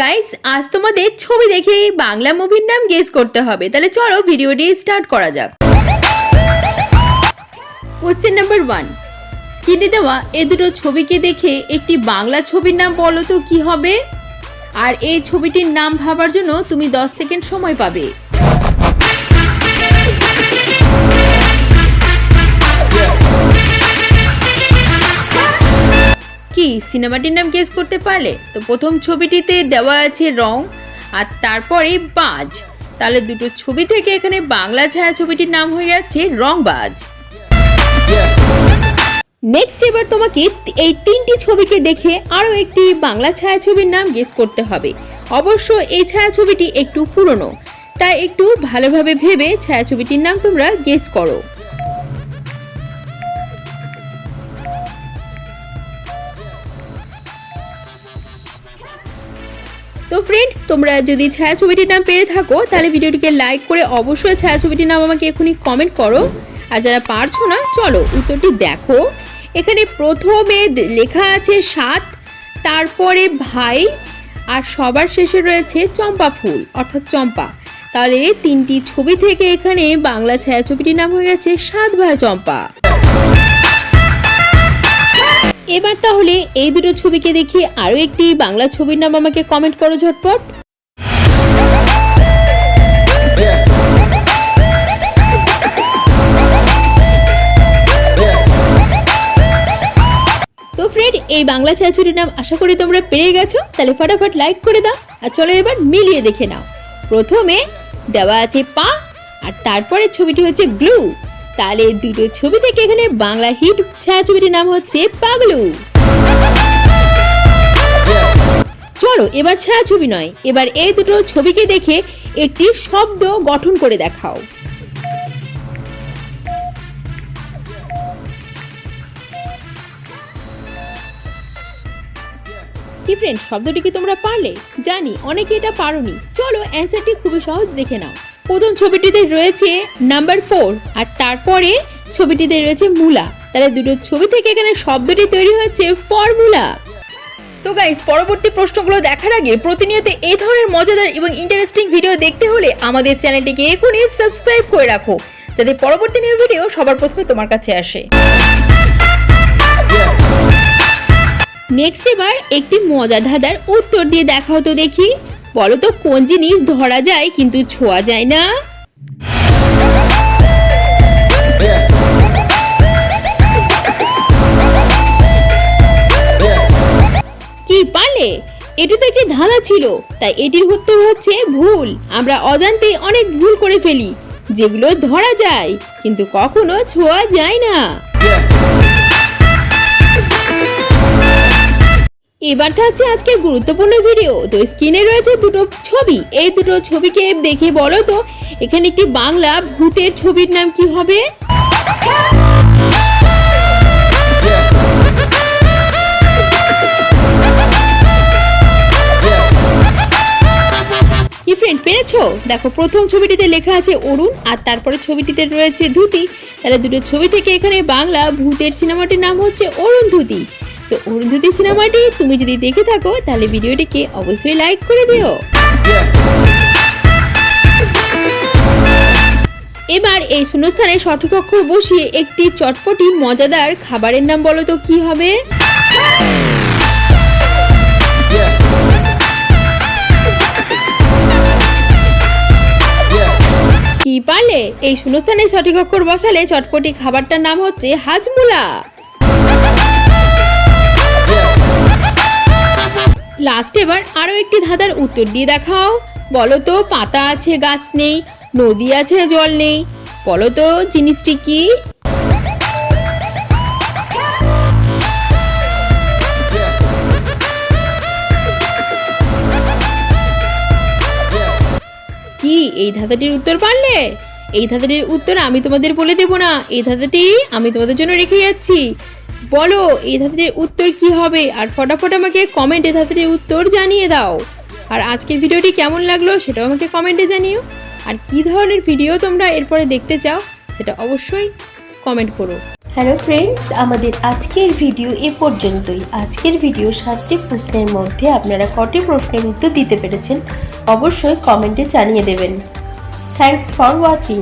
Guys আজ তোমাদের ছবি দেখে বাংলা মুভির নাম গেস করতে হবে। তাহলে চলো ভিডিওটি স্টার্ট করা যাক। কোশ্চেন নাম্বার ওয়ান স্ক্রিনে দেওয়া এ দুটো ছবিকে দেখে একটি বাংলা ছবির নাম বলো তো কি হবে? আর এই ছবিটির নাম ভাবার জন্য তুমি দশ সেকেন্ড সময় পাবে। সিনেমাটির নাম গেস করতে পারলে তো প্রথম ছবিটিতে দেওয়া আছে রং আর তারপরে বাজ। তাহলে দুটো ছবি থেকে এখানে বাংলা ছায়া ছবিটির নাম হয়ে যাচ্ছে রংবাজ। নেক্সট এবার তোমাকে এই তিনটি ছবিকে দেখে আরও একটি বাংলা ছায়াছবির নাম গেস করতে হবে। অবশ্য এই ছায়াছবিটি একটু পুরনো, তাই একটু ভালোভাবে ভেবে ছায়াছবিটির নাম তোমরা গেস করো। তো ফ্রেন্ড তোমরা যদি ছায়াছবিটির নাম পেয়ে থাকো, তাহলে ভিডিওটিকে লাইক করে অবশ্যই ছায়াছবিটির নাম আমাকে এখনই কমেন্ট করো। আর যারা পারছ না, চলো উত্তরটি দেখো। এখানে প্রথমে লেখা আছে সাত, তারপরে ভাই, আর সবার শেষে রয়েছে চম্পা ফুল, অর্থাৎ চম্পা। তাহলে তিনটি ছবি থেকে এখানে বাংলা ছায়াছবিটির নাম হয়ে গেছে সাত ভাই চম্পা। এবার তাহলে এই দুটো ছবিকে দেখি আরও একটি বাংলা ছবির নাম আমাকে কমেন্ট করো ঝটপট। তো ফ্রেন্ড এই বাংলা ছায়াছবির নাম আশা করি তোমরা পেরে গেছো, তাহলে ফটাফট লাইক করে দাও, আর চলো এবার মিলিয়ে দেখে নাও। প্রথমে দেওয়া আছে পা, আর তারপরে ছবিটি হচ্ছে গ্লু তাহলে দুটো ছবি থেকে এখানে বাংলা হিট ছায়াছবিটির নাম হচ্ছে পাগলু। চলো, এবার ছায়াছবি নয়, এবার এই দুটো ছবিকে দেখে একটি শব্দ গঠন করে দেখাও। কি শব্দটি কি তোমরা পারলে? জানি, অনেকে এটা পারোনি। চলো অ্যান্সারটি খুবই সহজ দেখে নাও। প্রথম ছবিটিতে রয়েছে নাম্বার ফোর আর তারপরে ছবিটিতে রয়েছে মূলা। তাহলে দুটো ছবি থেকে এখানে শব্দটি তৈরি হচ্ছে ফর্মুলা তো গাইস পরবর্তী প্রশ্নগুলো দেখার আগে প্রতিনিয়ত এই ধরনের মজাদার এবং ইন্টারেস্টিং ভিডিও দেখতে হলে আমাদের চ্যানেলটিকে এখনই সাবস্ক্রাইব করে রাখো, যাতে পরবর্তী নিউ ভিডিও সবার প্রথমে তোমার কাছে আসে। নেক্সট এবার একটি মজা ধাঁধার উত্তর দিয়ে দেখা হতো দেখি। বলো তো, কোন জিনিস ধরা যায় কিন্তু ছোঁয়া যায় না? কি পারলে? এটি তো একটি ধাঁধা ছিল, তাই এটির উত্তর হচ্ছে ভুল। আমরা অজান্তে অনেক ভুল করে ফেলি, যেগুলো ধরা যায়, কিন্তু কখনো ছোঁয়া যায় না। এবার থাকছে আজকের গুরুত্বপূর্ণ ভিডিও তো স্ক্রিনে রয়েছে দুটো ছবি। এই দুটো ছবিকে দেখে বলো তো, এখানে একটি বাংলা ভূতের ছবির নাম কি হবে? দেখো, প্রথম ছবিটিতে লেখা আছে অরুণ, আর তারপরে ছবিটিতে রয়েছে ধুতি। তাহলে দুটো ছবি থেকে এখানে বাংলা ভূতের সিনেমাটির নাম হচ্ছে অরুণ ধুতি। তো অরুণ ধুতি সিনেমাটি তুমি যদি দেখে থাকো, তাহলে ভিডিওটিকে অবশ্যই লাইক করে দিও। এবার এই শূন্যস্থানে সঠিক অক্ষর বসিয়ে একটি চটপটি, মজাদার খাবারের নাম বলো তো, কি হবে? কি পারলে? এই শূন্যস্থানে সঠিক অক্ষর বসালে চটপটি খাবারটার নাম হচ্ছে হাজমুলা। লাস্ট এবার আরও একটি ধাঁধার উত্তর দিয়ে দেখাও। বলো তো পাতা আছে, গাছ নেই, নদী আছে, জল নেই। বলো তো জিনিসটি কি? কি, এই ধাঁধাটির উত্তর পারলে? এই ধাঁধাটির উত্তর আমি তোমাদের বলে দেব না। এই ধাঁধাটি আমি তোমাদের জন্য রেখে যাচ্ছি। বলো এই ধাঁধাটির উত্তর কি হবে? আর ফটাফট আমাকে কমেন্টে ধাঁধাটির উত্তর জানিয়ে দাও। আর আজকের ভিডিওটি কেমন লাগল সেটাও আমাকে কমেন্টে জানিও। আর কি ধরনের ভিডিও তোমরা এরপরে দেখতে চাও, সেটা অবশ্যই কমেন্ট করো। হ্যালো ফ্রেন্ডস আমাদের আজকের ভিডিও এ পর্যন্তই। আজকের ভিডিও সাতটি প্রশ্নের মধ্যে আপনারা কটি প্রশ্নের উত্তর দিতে পেরেছেন, অবশ্যই কমেন্টে জানিয়ে দেবেন। Thanks for watching